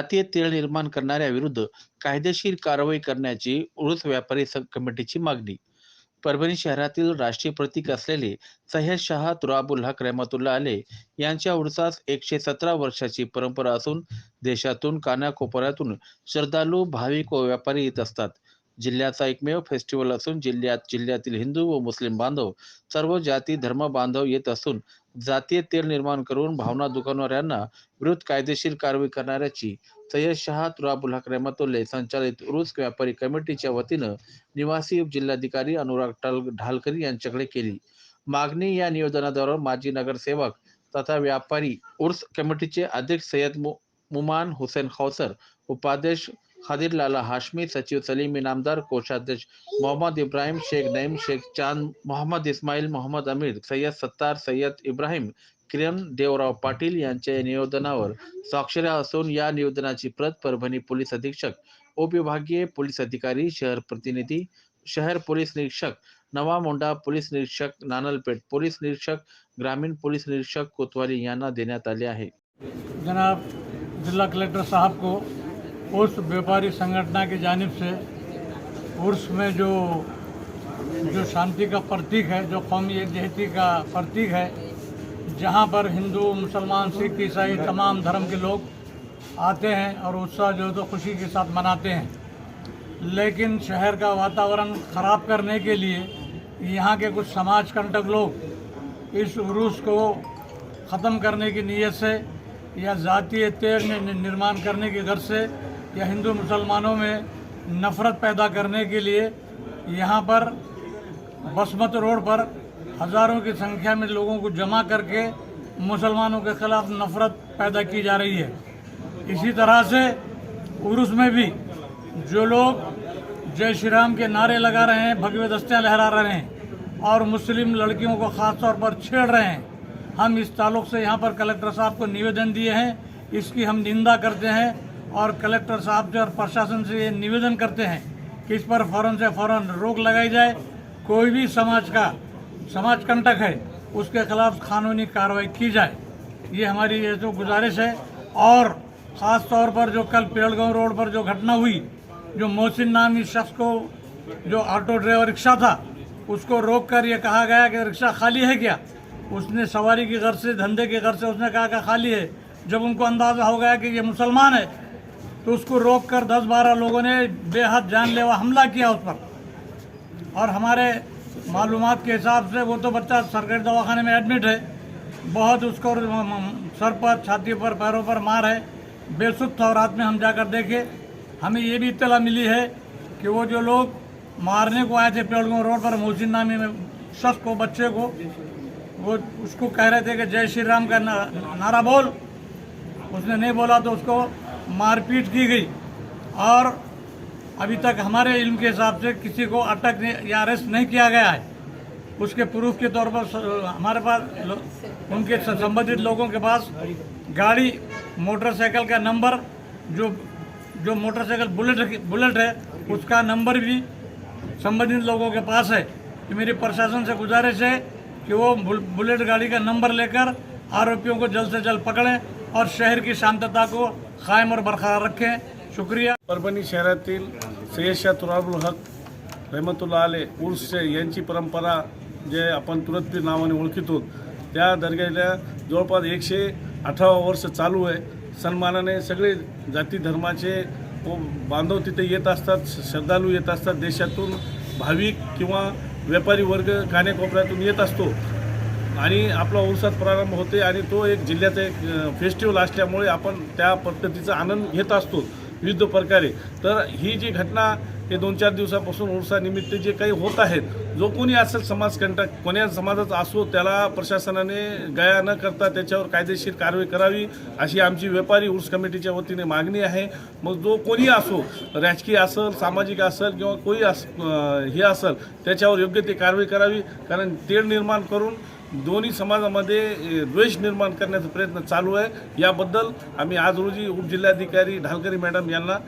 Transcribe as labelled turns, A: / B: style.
A: जातीय तेढ निर्माण करणाऱ्याविरुद्ध कायदेशीर कारवाई करण्याची उळूस व्यापारी कमिटीची मागणी. परभणी शहरातील राष्ट्रीय प्रतीक असलेले सह्यद शाह तुराबुल हक रहमतुल्ला आले यांच्या उडसास एकशे सतरा वर्षाची परंपरा असून देशातून कानाकोपऱ्यातून श्रद्धाळू भाविक व व्यापारी येत असतात. जिल्ह्याचा एकमेव फेस्टिवल असून जिल्ह्यात जिल्ह्यातील हिंदू व मुस्लिम बांधव सर्व जाती धर्म बांधव येत असून जातीय तेल निर्माण करून भावना दुखावणाऱ्यांना विरुद्ध कायदेशीर कारवाई करणाऱ्याची सय्यद शहा तुराबुल हक रेमतोल्ले संचालित उरुस व्यापारी कमिटीच्या वतीनं निवासी जिल्हाधिकारी अनुराग टाल ढालकरी यांच्याकडे केली. मागणी या निवेदनाद्वारे माजी नगरसेवक तथा व्यापारी उर्स कमिटीचे अध्यक्ष सय्यद मु- मुमान हुसेन खौसर उपाध्यक्ष खादिर लाला हाशमी, सचिव सलीम इनामदार, कोषाध्यक्ष मोहम्मद इब्राहिम, शेख नईम, शेख चाँद, मोहम्मद इस्माईल मोहम्मद अमीर सय्यद सत्तार सय्यद इब्राहिम, किरण देवराव पाटील यांच्या निवेदनावर स्वाक्षऱ्या असून या निवेदनाची प्रत परभणी पोलीस अधीक्षक, उपविभागीय पोलीस अधिकारी, शहर प्रतिनिधी, शहर पोलीस निरीक्षक, नवा मोंडा पोलीस निरीक्षक, नानलपेठ पोलीस निरीक्षक, ग्रामीण पोलीस निरीक्षक कोतवाली यांना देण्यात आले आहे.
B: जनाब जिला कलेक्टर साहब को उस व्यापारी संगठना की जानिब से उर्स में जो जो शांति का प्रतीक है, जो कौमी एकजहती का प्रतीक है, जहाँ पर हिंदू, मुसलमान, सिख, ईसाई तमाम धर्म के लोग आते हैं और उत्साह जो है तो खुशी के साथ मनाते हैं। लेकिन शहर का वातावरण ख़राब करने के लिए यहाँ के कुछ समाज कंटक लोग इस उरूस को ख़त्म करने की नीयत से या नि- नि- निर्माण करने की गर्ज से या हिंदू मुसलमानों में नफ़रत पैदा करने के लिए यहाँ पर बसमत रोड पर हज़ारों की संख्या में लोगों को जमा करके मुसलमानों के खिलाफ नफ़रत पैदा की जा रही है। इसी तरह से उर्स में भी जो लोग जय श्री राम के नारे लगा रहे हैं, भगवे दस्तियाँ लहरा रहे हैं और मुस्लिम लड़कियों को ख़ास तौर पर छेड़ रहे हैं, हम इस ताल्लुक से यहाँ पर कलेक्टर साहब को निवेदन दिए हैं, इसकी हम निंदा करते हैं। और कलेक्टर साहब से और प्रशासन से ये निवेदन करते हैं कि इस पर फ़ौरन से फ़ौरन रोक लगाई जाए। कोई भी समाज का, समाज कंटक है, उसके खिलाफ कानूनी कार्रवाई की जाए। ये हमारी ये तो गुजारिश है और ख़ास तौर पर जो कल पेड़गांव रोड पर जो घटना हुई, जो मोहसिन नामी शख्स को, जो ऑटो ड्राइवर रिक्शा था, उसको रोक कर ये कहा गया कि रिक्शा खाली है क्या? उसने सवारी की घर से, धंधे के घर से उसने कहा कि खाली है। जब उनको अंदाज़ा हो गया कि ये मुसलमान है तो उसको रोक कर दस बारह लोगों ने बेहद जानलेवा हमला किया उस पर। और हमारे मालूम के हिसाब से वो तो बच्चा सरकारी दवाखाने में एडमिट है। बहुत उसको सर पर, छाती पर, पैरों पर मार है। बेसुध था रात में हम जाकर देखे। हमें ये भी इत्तला मिली है कि वो जो लोग मारने को आए थे पेड़गांव रोड पर मोहसिन नामी में, शख्स को, बच्चे को, वो उसको कह रहे थे कि जय श्री राम का ना- नारा बोल। उसने नहीं बोला तो उसको मारपीट की गई और अभी तक हमारे इल्म के हिसाब से किसी को अटक या अरेस्ट नहीं किया गया है। उसके प्रूफ के तौर पर हमारे पास उनके संबंधित लोगों के पास गाड़ी मोटरसाइकिल का नंबर जो जो मोटरसाइकिल बुलेट बुलेट है, उसका नंबर भी संबंधित लोगों के पास है। कि मेरी प्रशासन से गुजारिश है कि वो बुलेट गाड़ी का नंबर लेकर आरोपियों को जल्द से जल्द पकड़ें और शहर की शांतता को कायम और बरकरार रखें। शुक्रिया।
C: परभणी शहरातील सय्यदशाह तुराबुल हक रहमतुल्ला आले उर्सचे यांची परंपरा जे आपण तुरतपीर नावाने ओळखितो त्या दर्ग्याला जवळपास एकशे अठरावा वर्ष चालू आहे. सन्मानाने सगळे जाती धर्माचे बांधव तिथे येत असतात श्रद्धाळू येत असतात देशातून भाविक किंवा व्यापारी वर्ग कानेकोपऱ्यातून येत असतो. आणि आपला उरसात प्रारंभ होते आणि तो एक जिल्ह्याचा एक फेस्टिवल असल्यामुळे आपण त्या पद्धतीचा आनंद घेत असतो विविध प्रकारे. तर ही जी घटना हे दोन चार दिवसापासून उरसानिमित्त जे काही होत आहेत जो कोणी असेल समाजकंटक कोण्या समाजाचा असो त्याला प्रशासनाने गया न करता त्याच्यावर कायदेशीर कारवाई करावी अशी आमची व्यापारी उर्स कमिटीच्या वतीने मागणी आहे. मग जो कोणी असो राजकीय असेल सामाजिक असेल किंवा कोणी अस हे असेल त्याच्यावर योग्य ती कारवाई करावी कारण तेढ निर्माण करून दोन्ही समाजामध्ये द्वेष निर्माण करण्याचा प्रयत्न चालू आहे. याबद्दल आम्ही आज रोजी उपजिल्हाधिकारी ढालकरी मॅडम यांना